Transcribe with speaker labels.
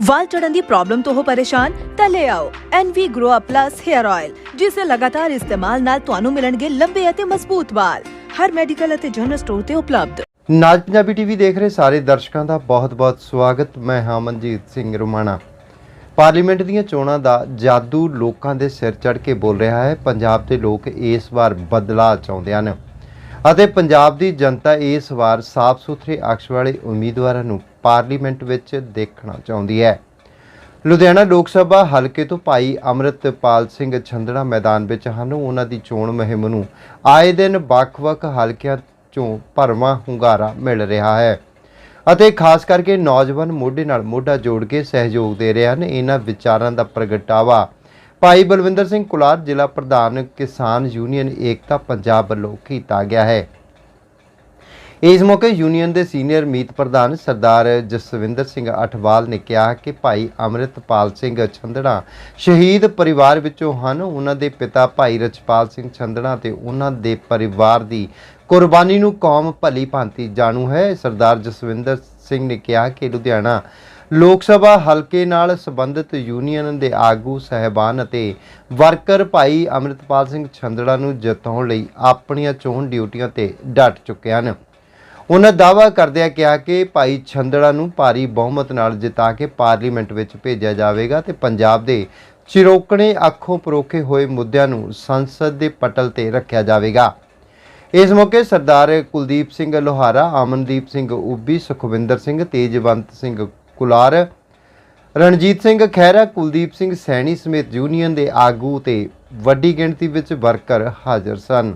Speaker 1: ਵਾਲ ਝੜਨ ਦੀ problem ਤੋਂ ਹੋ ਪਰੇਸ਼ਾਨ, ਤਾਂ ਲੈ ਆਓ NV Grow Up Plus Hair Oil ਜਿਸ ਦੇ ਲਗਾਤਾਰ ਇਸਤੇਮਾਲ ਨਾਲ ਤੁਹਾਨੂੰ ਮਿਲਣਗੇ ਲੰਬੇ ਅਤੇ ਮਜ਼ਬੂਤ ਵਾਲ। ਹਰ ਮੈਡੀਕਲ ਅਤੇ ਜਨਰਲ ਸਟੋਰ ਤੇ ਉਪਲਬਧ।
Speaker 2: ਨਾਜ ਪੰਜਾਬੀ ਟੀਵੀ ਦੇਖ ਰਹੇ ਸਾਰੇ ਦਰਸ਼ਕਾਂ ਦਾ ਬਹੁਤ-ਬਹੁਤ ਸਵਾਗਤ। ਮੈਂ ਹਾਂ ਮਨਜੀਤ ਸਿੰਘ ਰੁਮਾਣਾ। ਪਾਰਲੀਮੈਂਟ ਦੀਆਂ ਚੋਣਾਂ ਦਾ ਜਾਦੂ ਲੋਕਾਂ ਦੇ ਸਿਰ ਚੜ ਕੇ ਬੋਲ ਰਿਹਾ ਹੈ। ਪੰਜਾਬ ਦੇ ਲੋਕ ਇਸ ਵਾਰ ਬਦਲਾਅ ਚਾਹੁੰਦੇ ਹਨ। ਅਤੇ ਪੰਜਾਬ ਦੀ ਜਨਤਾ ਇਸ ਵਾਰ ਸਾਫ਼ ਸੁਥਰੇ ਅਕਸ਼ ਵਾਲੇ ਉਮੀਦਵਾਰਾਂ ਨੂੰ ਪਾਰਲੀਮੈਂਟ ਵਿੱਚ ਦੇਖਣਾ ਚਾਹੁੰਦੀ ਹੈ। ਲੁਧਿਆਣਾ ਲੋਕ ਸਭਾ ਹਲਕੇ ਤੋਂ ਭਾਈ ਅਮਰਤਪਾਲ ਸਿੰਘ ਛੰਦੜਾ ਮੈਦਾਨ ਵਿੱਚ ਹਨ। ਉਹਨਾਂ ਦੀ ਚੋਣ ਮੁਹਿੰਮ ਨੂੰ ਆਏ ਦਿਨ ਵੱਖ-ਵੱਖ ਹਲਕਿਆਂ ਚੋਂ ਭਰਵਾਂ ਹੁੰਗਾਰਾ ਮਿਲ ਰਿਹਾ ਹੈ। ਅਤੇ ਖਾਸ ਕਰਕੇ ਨੌਜਵਾਨ ਮੋਢੇ ਨਾਲ ਮੋਢਾ ਜੋੜ ਕੇ ਸਹਿਯੋਗ ਦੇ ਰਹੇ ਹਨ। ਇਹਨਾਂ ਵਿਚਾਰਾਂ ਦਾ ਪ੍ਰਗਟਾਵਾ ਭਾਈ ਬਲਵਿੰਦਰ ਸਿੰਘ ਕੁਲਾਰ, ਜ਼ਿਲ੍ਹਾ ਪ੍ਰਧਾਨ ਕਿਸਾਨ ਯੂਨੀਅਨ ਏਕਤਾ ਪੰਜਾਬ ਵੱਲੋਂ ਕੀਤਾ ਗਿਆ ਹੈ। ਇਸ ਮੌਕੇ ਯੂਨੀਅਨ ਦੇ ਸੀਨੀਅਰ ਮੀਤ ਪ੍ਰਧਾਨ ਸਰਦਾਰ ਜਸਵਿੰਦਰ ਸਿੰਘ ਅਠਵਾਲ ਨੇ ਕਿਹਾ ਕਿ ਭਾਈ ਅੰਮ੍ਰਿਤਪਾਲ ਸਿੰਘ ਛੰਦੜਾ ਸ਼ਹੀਦ ਪਰਿਵਾਰ ਵਿੱਚੋਂ ਹਨ। ਉਹਨਾਂ ਦੇ ਪਿਤਾ ਭਾਈ ਰਚਪਾਲ ਸਿੰਘ ਛੰਦੜਾ ਤੇ ਉਹਨਾਂ ਦੇ ਪਰਿਵਾਰ ਦੀ ਕੁਰਬਾਨੀ ਨੂੰ ਕੌਮ ਭਲੀ ਭਾਂਤੀ ਜਾਣੂ ਹੈ। ਸਰਦਾਰ ਜਸਵਿੰਦਰ ਸਿੰਘ ਨੇ ਕਿਹਾ ਕਿ ਲੁਧਿਆਣਾ ਲੋਕ ਸਭਾ ਹਲਕੇ ਨਾਲ ਸੰਬੰਧਿਤ ਯੂਨੀਅਨ ਦੇ ਆਗੂ, ਸਹਿਬਾਨ ਅਤੇ ਵਰਕਰ ਭਾਈ ਅੰਮ੍ਰਿਤਪਾਲ ਸਿੰਘ ਛੰਦੜਾ ਨੂੰ ਜਿਤਾਉਣ ਲਈ ਆਪਣੀਆਂ ਚੋਣ ਡਿਊਟੀਆਂ ਤੇ ਡਟ ਚੁੱਕੇ ਹਨ। ਉਹਨਾਂ ਦਾਅਵਾ ਕਰਦਿਆਂ ਕਿਹਾ ਕਿ ਭਾਈ ਛੰਦੜਾ ਨੂੰ ਭਾਰੀ ਬਹੁਮਤ ਨਾਲ ਜਿਤਾ ਕੇ ਪਾਰਲੀਮੈਂਟ ਵਿੱਚ ਭੇਜਿਆ ਜਾਵੇਗਾ ਤੇ ਪੰਜਾਬ ਦੇ ਚਿਰੋਕਣੇ ਅੱਖੋਂ ਪਰੋਖੇ ਹੋਏ ਮੁੱਦਿਆਂ ਨੂੰ ਸੰਸਦ ਦੇ ਪਟਲ ਤੇ ਰੱਖਿਆ ਜਾਵੇਗਾ। ਇਸ ਮੌਕੇ ਸਰਦਾਰ ਕੁਲਦੀਪ ਸਿੰਘ ਲੋਹਾਰਾ, ਅਮਨਦੀਪ ਸਿੰਘ ਉੱਬੀ ਸੁਖਵਿੰਦਰ ਸਿੰਘ, ਤੇਜਵੰਤ ਸਿੰਘ ਕੁਲਾਰ, ਰਣਜੀਤ ਸਿੰਘ ਖਹਿਰਾ, ਕੁਲਦੀਪ ਸਿੰਘ ਸੈਣੀ ਸਮੇਤ ਯੂਨੀਅਨ ਦੇ ਆਗੂ ਤੇ ਵੱਡੀ ਗਿਣਤੀ ਵਿੱਚ ਵਰਕਰ ਹਾਜ਼ਰ ਸਨ।